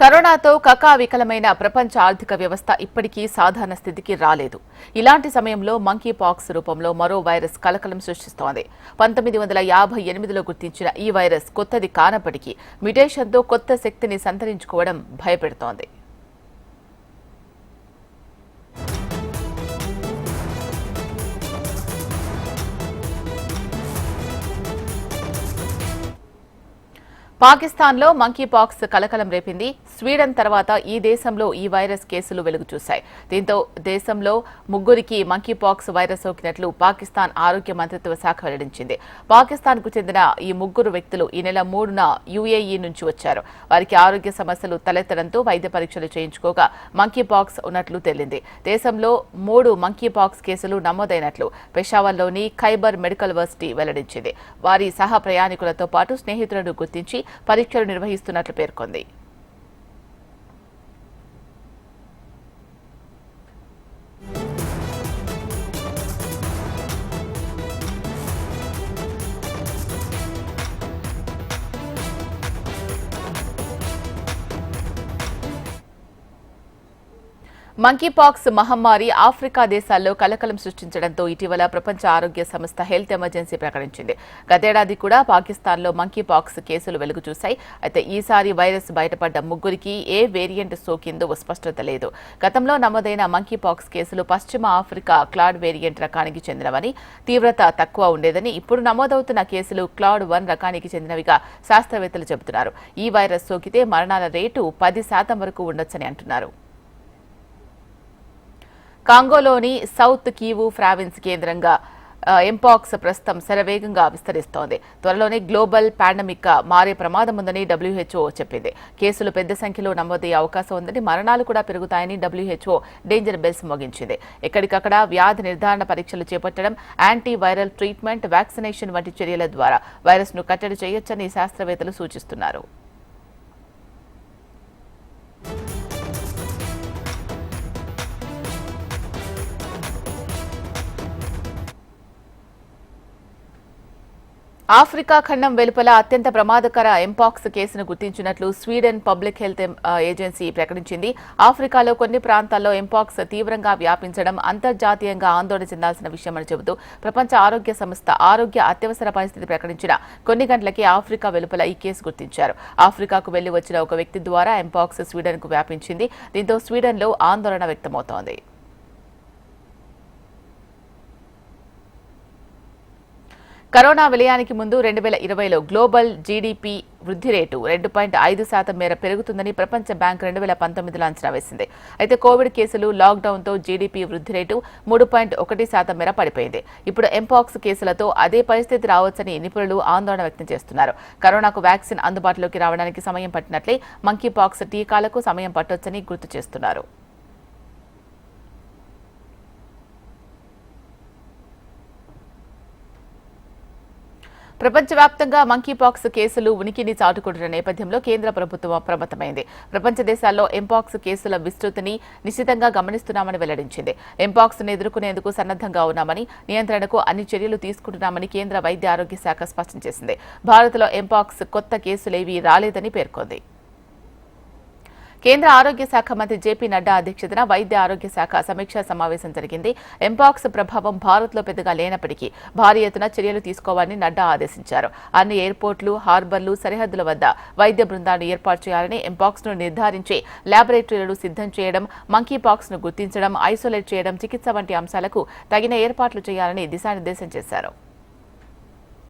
కరోనాతో కకావికలమైన ప్రపంచ ఆర్థిక వ్యవస్థ ఇప్పటికీ సాధారణ స్థితికి రాలేదు. ఇలాంటి సమయంలో మంకీ పాక్స్ రూపంలో మరో వైరస్ కలకలం సృష్టిస్తోంది. పంతొమ్మిది వందల యాభై ఎనిమిదిలో గుర్తించిన ఈ వైరస్ కొత్తది కానప్పటికీ మ్యుటేషన్తో కొత్త శక్తిని సంతరించుకోవడం భయపెడుతోంది. పాకిస్తాన్లో మంకీ పాక్స్ కలకలం రేపింది. స్వీడన్ తర్వాత ఈ దేశంలో ఈ వైరస్ కేసులు వెలుగుచూశాయి దీంతో దేశంలో ముగ్గురికి మంకీ పాక్స్ వైరస్ సోకినట్లు పాకిస్తాన్ ఆరోగ్య మంత్రిత్వ శాఖ వెల్లడించింది. పాకిస్తాన్కు చెందిన ఈ ముగ్గురు వ్యక్తులు ఈ నెల మూడున యుఏఈ నుంచి వచ్చారు. వారికి ఆరోగ్య సమస్యలు తలెత్తడంతో వైద్య పరీక్షలు చేయించుకోగా మంకీ పాక్స్ ఉన్నట్లు తేలింది. దేశంలో మూడు మంకీ పాక్స్ కేసులు నమోదైనట్లు పెషావర్లోని ఖైబర్ మెడికల్ వర్సిటీ వెల్లడించింది. వారి సహ ప్రయాణికులతో పాటు స్నేహితులను గుర్తించి పరీక్షలు నిర్వహిస్తున్నట్లు పేర్కొంది. మంకీపాక్స్ మహమ్మారి ఆఫ్రికా దేశాల్లో కలకలం సృష్టించడంతో ఇటీవల ప్రపంచ ఆరోగ్య సంస్థ హెల్త్ ఎమర్జెన్సీ ప్రకటించింది. గతేడాది కూడా పాకిస్తాన్లో మంకీపాక్స్ కేసులు వెలుగు చూశాయి. అయితే ఈసారి వైరస్ బయటపడ్డ ముగ్గురికి ఏ వేరియంట్ సోకిందో స్పష్టత లేదు. గతంలో నమోదైన మంకీపాక్స్ కేసులు పశ్చిమ ఆఫ్రికా క్లాడ్ వేరియంట్ రకానికి చెందినవని తీవ్రత తక్కువ ఉండేదని ఇప్పుడు నమోదవుతున్న కేసులు క్లాడ్ వన్ రకానికి చెందినవిగా శాస్త్రవేత్తలు చెబుతున్నారు. ఈ వైరస్ సోకితే మరణాల రేటు పది శాతం వరకు ఉండొచ్చని అంటున్నారు. కాంగోలోని సౌత్ కీవు ప్రావిన్స్ కేంద్రంగా ఎంపాక్స్ ప్రస్తుతం శరవేగంగా విస్తరిస్తోంది. త్వరలోనే గ్లోబల్ పాండమిక్ మారే ప్రమాదం ఉందని డబ్ల్యూహెచ్ఓ చెప్పింది. కేసులు పెద్ద సంఖ్యలో నమోదయ్యే అవకాశం ఉందని మరణాలు కూడా పెరుగుతాయని డబ్ల్యూహెచ్ఓ డేంజర్ బెల్స్ మోగించింది. ఎక్కడికక్కడ వ్యాధి నిర్ధారణ పరీక్షలు చేపట్టడం యాంటీ వైరల్ ట్రీట్మెంట్ వ్యాక్సినేషన్ వంటి చర్యల ద్వారా వైరస్ను కట్టడి చేయొచ్చని శాస్త్రవేత్తలు సూచిస్తున్నారు. ఆఫ్రికా ఖండం వెలుపల అత్యంత ప్రమాదకర ఎంపాక్స్ కేసును గుర్తించినట్లు స్వీడన్ పబ్లిక్ హెల్త్ ఏజెన్సీ ప్రకటించింది. ఆఫ్రికాలో కొన్ని ప్రాంతాల్లో ఎంపాక్స్ తీవ్రంగా వ్యాపించడం అంతర్జాతీయంగా ఆందోళన చెందాల్సిన విషయమని చెబుతూ ప్రపంచ ఆరోగ్య సంస్థ ఆరోగ్య అత్యవసర పరిస్థితి ప్రకటించిన కొన్ని గంటలకే ఆఫ్రికా వెలుపల ఈ కేసు గుర్తించారు. ఆఫ్రికాకు వెళ్ళి వచ్చిన ఒక వ్యక్తి ద్వారా ఎంపాక్స్ స్వీడన్కు వ్యాపించింది. దీంతో స్వీడన్లో ఆందోళన వ్యక్తమవుతోంది. కరోనా విలయానికి ముందు రెండు వేల ఇరవైలో గ్లోబల్ జీడీపీ వృద్ధి రేటు రెండు పాయింట్ ఐదు శాతం మేర పెరుగుతుందని ప్రపంచ బ్యాంక్ రెండు వేల పంతొమ్మిదిలో అంచనా వేసింది. అయితే కోవిడ్ కేసులు లాక్డౌన్తో జీడీపీ వృద్ధి రేటు మూడు పాయింట్ ఒకటి శాతం మేర పడిపోయింది. ఇప్పుడు ఎంపాక్స్ కేసులతో అదే పరిస్థితి రావచ్చని నిపుణులు ఆందోళన వ్యక్తం చేస్తున్నారు. కరోనాకు వ్యాక్సిన్ అందుబాటులోకి రావడానికి సమయం పట్టినట్లే మంకీపాక్స్ టీకాలకు సమయం పట్టొచ్చని గుర్తు చేస్తున్నారు. ప్రపంచవ్యాప్తంగా మంకీపాక్స్ కేసులు ఉనికిని చాటుకుంటున్న నేపథ్యంలో కేంద్ర ప్రభుత్వం అప్రమత్తమైంది. ప్రపంచ దేశాల్లో ఎంపాక్స్ కేసుల విస్తృతిని నిశ్చితంగా గమనిస్తున్నామని వెల్లడించింది. ఎంపాక్స్ను ఎదుర్కొనేందుకు సన్నద్ధంగా ఉన్నామని నియంత్రణకు అన్ని చర్యలు తీసుకుంటున్నామని కేంద్ర వైద్య ఆరోగ్య శాఖ స్పష్టం చేసింది. భారత్లో ఎంపాక్స్ కొత్త కేసులేవీ రాలేదని పేర్కొంది. కేంద్ర ఆరోగ్య శాఖ మంత్రి జేపీ నడ్డా అధ్యక్షతన వైద్య ఆరోగ్య శాఖ సమీక్షా సమావేశం జరిగింది. ఎంపాక్స్ ప్రభావం భారత్లో పెద్దగా లేనప్పటికీ భారీ ఎత్తున చర్యలు తీసుకోవాలని నడ్డా ఆదేశించారు. అన్ని ఎయిర్పోర్టులు హార్బర్లు సరిహద్దుల వద్ద వైద్య బృందాలను ఏర్పాటు చేయాలని ఎంపాక్స్ను నిర్ధారించి ల్యాబొరేటరీలను సిద్ధం చేయడం మంకీపాక్స్ను గుర్తించడం ఐసోలేట్ చేయడం చికిత్స వంటి అంశాలకు తగిన ఏర్పాట్లు చేయాలని దిశానిర్దేశం చేశారు.